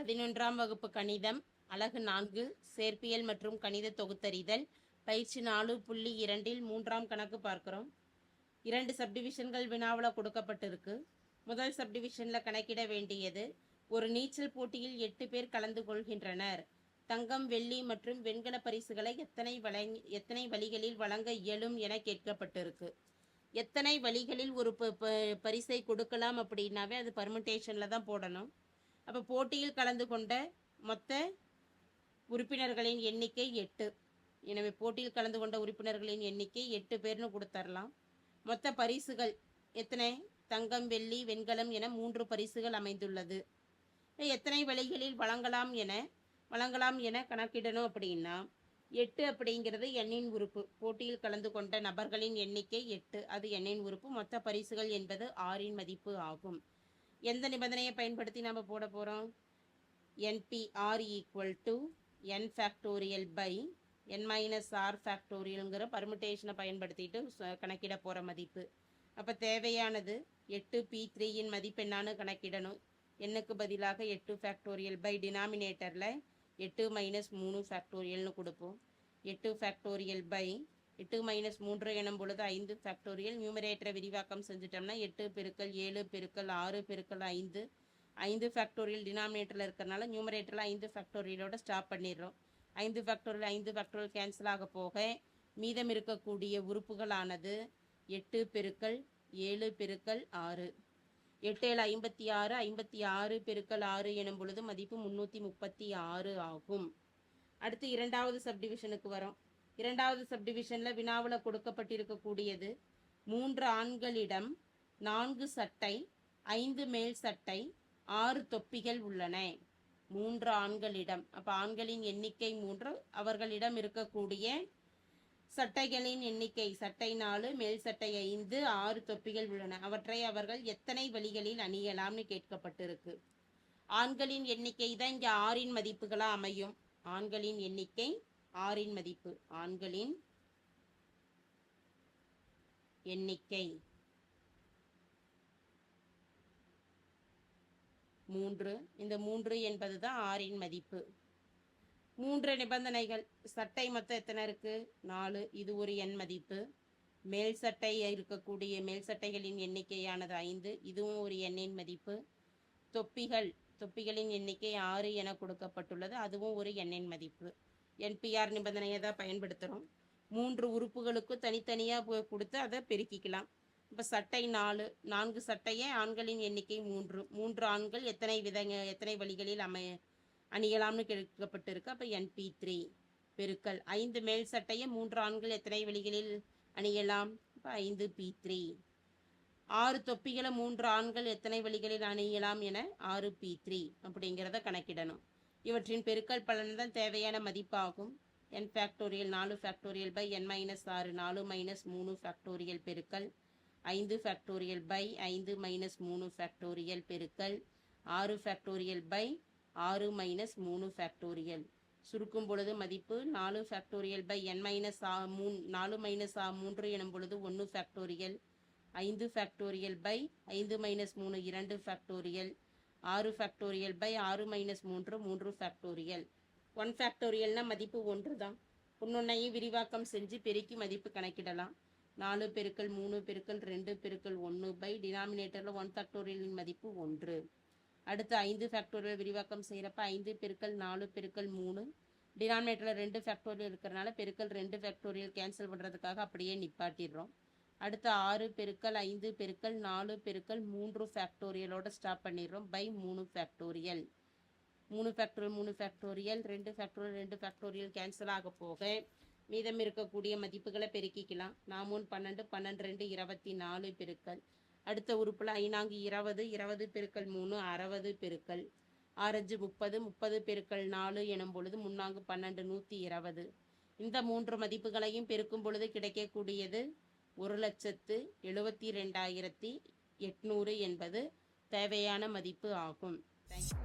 பதினொன்றாம் வகுப்பு கணிதம் அலகு நான்கு சேர்ப்பியல் மற்றும் கணித தொகுத்தறிதல் பயிற்சி நாலு புள்ளி இரண்டில் மூன்றாம் கணக்கு பார்க்கிறோம். இரண்டு சப்டிவிஷன்கள் வினாவில் கொடுக்கப்பட்டிருக்கு. முதல் சப்டிவிஷனில் கணக்கிட வேண்டியது ஒரு நீச்சல் போட்டியில் எட்டு பேர் கலந்து கொள்கின்றனர். தங்கம் வெள்ளி மற்றும் வெண்கல பரிசுகளை எத்தனை வழங் எத்தனை வழிகளில் வழங்க இயலும் என கேட்கப்பட்டிருக்கு. எத்தனை வழிகளில் ஒரு ப- ப- பரிசை கொடுக்கலாம் அப்படின்னாவே அது பர்மிட்டேஷனில் தான் போடணும். அப்போ போட்டியில் கலந்து கொண்ட மொத்த உறுப்பினர்களின் எண்ணிக்கை எட்டு. எனவே போட்டியில் கலந்து கொண்ட உறுப்பினர்களின் எண்ணிக்கை எட்டு பேர்னு கொடுத்தரலாம். மொத்த பரிசுகள் எத்தனை? தங்கம் வெள்ளி வெண்கலம் என மூன்று பரிசுகள் அமைந்துள்ளது. எத்தனை வழிகளில் வழங்கலாம் என வழங்கலாம் என கணக்கிடணும் அப்படின்னா எட்டு அப்படிங்கிறது எண்ணின் உறுப்பு. போட்டியில் கலந்து கொண்ட நபர்களின் எண்ணிக்கை எட்டு. அது எண்ணின் உறுப்பு. மொத்த பரிசுகள் என்பது ஆறின் மதிப்பு ஆகும். எந்த நிபந்தனையை பயன்படுத்தி நம்ம போட போகிறோம் NPR equal to N factorial by N minus R ஃபேக்டோரியலுங்கிற பர்மிட்டேஷனை பயன்படுத்திட்டு கணக்கிட போகிற மதிப்பு. அப்போ தேவையானது எட்டு பி த்ரீயின் மதிப்பு என்னான்னு கணக்கிடணும். எண்ணுக்கு பதிலாக எட்டு ஃபேக்டோரியல் பை டினாமினேட்டரில் எட்டு மைனஸ் மூணு ஃபேக்டோரியல்னு கொடுப்போம். எட்டு ஃபேக்டோரியல் பை எட்டு மைனஸ் மூன்று எனும் பொழுது ஐந்து ஃபேக்டோரியல் நியூமரேட்டரை விரிவாக்கம் செஞ்சுட்டோம்னா எட்டு பெருக்கல் ஏழு பெருக்கல் ஆறு பெருக்கல் ஐந்து. ஐந்து ஃபேக்டோரியல் டினாமினேட்டரில் இருக்கிறனால நியூமரேட்டரில் ஐந்து ஃபேக்டோரியலோட ஸ்டாப் பண்ணிடுறோம். ஐந்து ஃபேக்டோரியல் ஐந்து ஃபேக்டோரியல் கேன்சல் ஆக போக மீதம் இருக்கக்கூடிய உறுப்புகளானது எட்டு பெருக்கல் ஏழு பெருக்கல் ஆறு. எட்டு ஏழு ஐம்பத்தி ஆறு ஐம்பத்தி ஆறு பெருக்கல் ஆறு எனும் பொழுது மதிப்பு முந்நூற்றி முப்பத்தி ஆறு ஆகும். அடுத்து இரண்டாவது சப்டிவிஷனுக்கு வரோம். இரண்டாவது சப்டிவிஷனில் வினாவில் கொடுக்கப்பட்டிருக்கக்கூடியது மூன்று ஆண்களிடம் நான்கு சட்டை ஐந்து மேல் சட்டை ஆறு தொப்பிகள் உள்ளன. மூன்று ஆண்களிடம். அப்போ ஆண்களின் எண்ணிக்கை மூன்று அவர்களிடம் இருக்கக்கூடிய சட்டைகளின் எண்ணிக்கை சட்டை நாலு மேல் சட்டை ஐந்து ஆறு தொப்பிகள் உள்ளன. அவற்றை அவர்கள் எத்தனை வழிகளில் அணியலாம்னு கேட்கப்பட்டிருக்கு. ஆண்களின் எண்ணிக்கை தான் இங்கே ஆறின் மதிப்புகளாக அமையும். ஆண்களின் எண்ணிக்கை ஆறின் மதிப்பு ஆண்களின் எண்ணிக்கை. மூன்று. இந்த மூன்று என்பது தான் ஆறின் மதிப்பு. மூன்று நிபந்தனைகள். சட்டை மொத்தம் எத்தனை இருக்கு? நாலு. இது ஒரு எண் மதிப்பு. மேல் சட்டை இருக்கக்கூடிய மேல் சட்டைகளின் எண்ணிக்கையானது ஐந்து. இதுவும் ஒரு எண்ணின் மதிப்பு. தொப்பிகள். தொப்பிகளின் எண்ணிக்கை ஆறு என கொடுக்கப்பட்டுள்ளது. அதுவும் ஒரு எண்ணின் மதிப்பு. என்பிஆர் நிபந்தனையை தான் பயன்படுத்துகிறோம் மூன்று உறுப்புகளுக்கும் தனித்தனியாக கொடுத்து அதை பெருக்கிக்கலாம். இப்போ சட்டை நாலு நான்கு சட்டையே ஆண்களின் எண்ணிக்கை மூன்று. மூன்று ஆண்கள் எத்தனை விதங்க எத்தனை வழிகளில் அமை அணியலாம்னு கேட்கப்பட்டிருக்கு. அப்போ என்பி த்ரீ பெருக்கல். ஐந்து மேல் சட்டையை மூன்று ஆண்கள் எத்தனை வழிகளில் அணியலாம்? இப்போ ஐந்து பி த்ரீ ஆறு தொப்பிகளை மூன்று ஆண்கள் எத்தனை வழிகளில் அணியலாம் என ஆறு பி த்ரீ அப்படிங்கிறத கணக்கிடணும். இவற்றின் பெருக்கல் பலன்தான் தேவையான மதிப்பாகும். என் ஃபேக்டோரியல் நாலு ஃபேக்டோரியல் பை என் மைனஸ் ஆறு நாலு மைனஸ் மூணு ஃபேக்டோரியல் பெருக்கல். ஐந்து ஃபேக்டோரியல் பை ஐந்து மைனஸ் மூணு ஃபேக்டோரியல் பெருக்கல். ஆறு ஃபேக்டோரியல் பை ஆறு மைனஸ் மூணு ஃபேக்டோரியல் சுருக்கும் பொழுது மதிப்பு நாலு ஃபேக்டோரியல் பை என் மைனஸ் ஆ மூணு நாலு மைனஸ் ஆ மூன்று எனும் பொழுது ஒன்று ஃபேக்டோரியல் ஐந்து ஃபேக்டோரியல் பை ஐந்து மைனஸ் மூணு இரண்டு ஃபேக்டோரியல் ஆறு ஃபேக்டோரியல் பை ஆறு மைனஸ் மூன்று மூன்று ஃபேக்டோரியல் ஒன் ஃபேக்டோரியல்னா மதிப்பு ஒன்று தான். ஒன்னொன்னையும் விரிவாக்கம் செஞ்சு பெருக்கி மதிப்பு கணக்கிடலாம்? நாலு பெருக்கள் மூணு பெருக்கள் ரெண்டு பெருக்கள் ஒன்று பை டினாமினேட்டரில் ஒன் ஃபேக்டோரியலின் மதிப்பு ஒன்று. அடுத்து ஐந்து ஃபேக்டோரியல் விரிவாக்கம் செய்கிறப்ப ஐந்து பெருக்கள் நாலு பெருக்கள் மூணு. டினாமினேட்டரில் ரெண்டு ஃபேக்டோரியல் இருக்கிறனால பெருக்கல் ரெண்டு ஃபேக்டோரியல் கேன்சல் பண்ணுறதுக்காக அப்படியே நிப்பாட்டிடுறோம். அடுத்த ஆறு பெருக்கல் ஐந்து பெருக்கல் நாலு பெருக்கல் மூன்று ஃபேக்டோரியலோட ஸ்டாப் பண்ணிடுறோம். பை மூணு ஃபேக்டோரியல் மூணு ஃபேக்டோரியல் மூணு ஃபேக்டோரியல் ரெண்டு ஃபேக்டோரியல் ரெண்டு ஃபேக்டோரியல் கேன்சல் ஆக போக மீதம் இருக்கக்கூடிய மதிப்புகளை பெருக்கிக்கலாம். நாமூன் பன்னெண்டு பன்னெண்டு ரெண்டு இருபத்தி நாலு பெருக்கல். அடுத்த உறுப்பில் ஐநான்கு இருபது இருபது பெருக்கல் மூணு அறுபது பெருக்கல். ஆரஞ்சு முப்பது முப்பது பெருக்கல் நாலு எனும் பொழுது முன்னாங்கு பன்னெண்டு நூற்றி இருபது. இந்த மூன்று மதிப்புகளையும் பெருக்கும் பொழுது கிடைக்கக்கூடியது ஒரு லட்சத்து எழுபத்தி ரெண்டாயிரத்தி எட்நூறு என்பது தேவையான மதிப்பு ஆகும். தேங்க்யூ